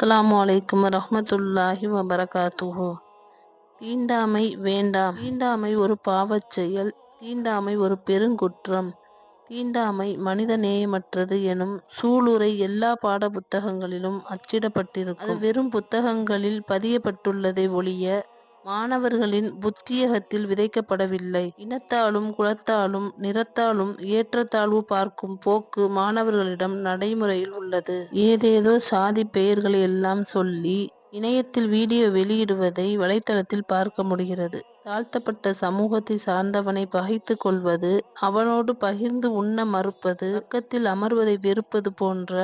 அஸ்லாம் அலைக்கும் ரஹமத்துல்லாஹி வபரகாத்துஹு. தீண்டாமை வேண்டாம். தீண்டாமை ஒரு பாவச் செயல். தீண்டாமை ஒரு பெருங்குற்றம். தீண்டாமை மனித நேயமற்றது எனும் சூளுரை எல்லா பாட புத்தகங்களிலும் அச்சிடப்பட்டிருக்கும். அது வெறும் புத்தகங்களில் பதியப்பட்டுள்ளதை ஒழிய மாணவர்களின் புத்தியகத்தில் விதைக்கப்படவில்லை. இனத்தாலும் குலத்தாலும் நிறத்தாலும் ஏற்றத்தாழ்வு பார்க்கும் போக்கு மாணவர்களிடம் நடைமுறையில் உள்ளது. ஏதேதோ சாதி பெயர்களை எல்லாம் சொல்லி இணையத்தில் வீடியோ வெளியிடுவதை வலைத்தளத்தில் பார்க்க முடிகிறது. தாழ்த்தப்பட்ட சமூகத்தை சார்ந்தவனை பகைத்து கொள்வது அவனோடு பகிர்ந்து உண்ண மறுப்பது பக்கத்தில் அமர்வதை வெறுப்பது போன்ற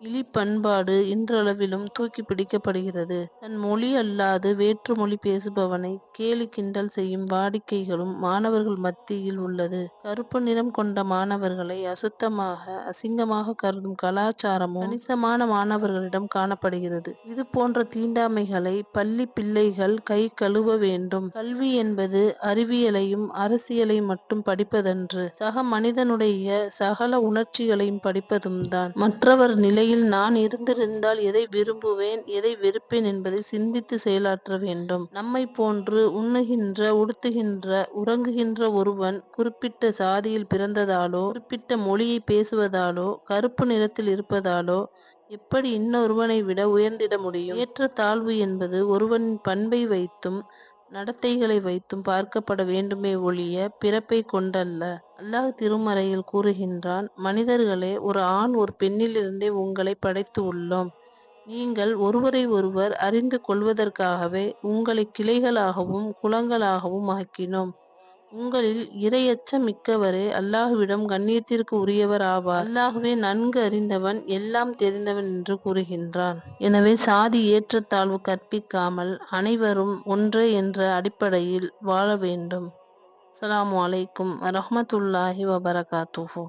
இழிபண்பாடு இன்றளவிலும் தூக்கி பிடிக்கப்படுகிறது. தன் மொழி அல்லாது வேற்று மொழி பேசுபவனை கேலி கிண்டல் செய்யும் வாடிக்கைகளும் மாணவர்கள் மத்தியில் உள்ளது. கருப்பு நிறம் கொண்ட மாணவர்களை அசுத்தமாக அசிங்கமாக கருதும் கலாச்சாரமும் கணிசமான மாணவர்களிடம் காணப்படுகிறது. இது போன்ற தீண்டாமைகளை பள்ளி பிள்ளைகள் கை கழுவ வேண்டும். கல்வி என்பது அறிவியலையும் அரசியலையும் மட்டும் படிப்பதன்று சக மனிதனுடைய சகல உணர்ச்சிகளையும் படிப்பதும் தான். மற்றவர் நிலையில் நான் இருந்திருந்தால் எதை விரும்புவேன் எதை வெறுப்பேன் என்பதை சிந்தித்து செயலாற்ற வேண்டும். நம்மை போன்று உண்ணுகின்ற உடுத்துகின்ற உறங்குகின்ற ஒருவன் குறிப்பிட்ட சாதியில் பிறந்ததாலோ குறிப்பிட்ட மொழியை பேசுவதாலோ கருப்பு நிறத்தில் இருப்பதாலோ எப்படி இன்னொருவனை விட உயர்ந்திட முடியும்? ஏற்ற தாழ்வு என்பது ஒருவனின் பண்பை வைத்தும் நடத்தைகளை வைத்தும் பார்க்கப்பட வேண்டுமே ஒழிய பிறப்பை கொண்டல்ல. அல்லாஹ் திருமறையில் கூறுகின்றான் மனிதர்களே ஒரு ஆண் ஒரு பெண்ணிலிருந்தே உங்களை படைத்து உள்ளோம். நீங்கள் ஒருவரை ஒருவர் அறிந்து கொள்வதற்காகவே உங்களை கிளைகளாகவும் குலங்களாகவும் ஆக்கினோம். உங்களில் இரையச்சம் மிக்கவரே அல்லாஹுவிடம் கண்ணியத்திற்கு உரியவர் ஆவார். அல்லாஹுவே நன்கு அறிந்தவன் எல்லாம் தெரிந்தவன் என்று கூறுகின்றான். எனவே சாதி ஏற்றத்தாழ்வு கற்பிக்காமல் அனைவரும் ஒன்றே என்ற அடிப்படையில் வாழ வேண்டும். அலாம் அலைக்கும் வரமத்துல்லாஹி வபரகாத்துஹு.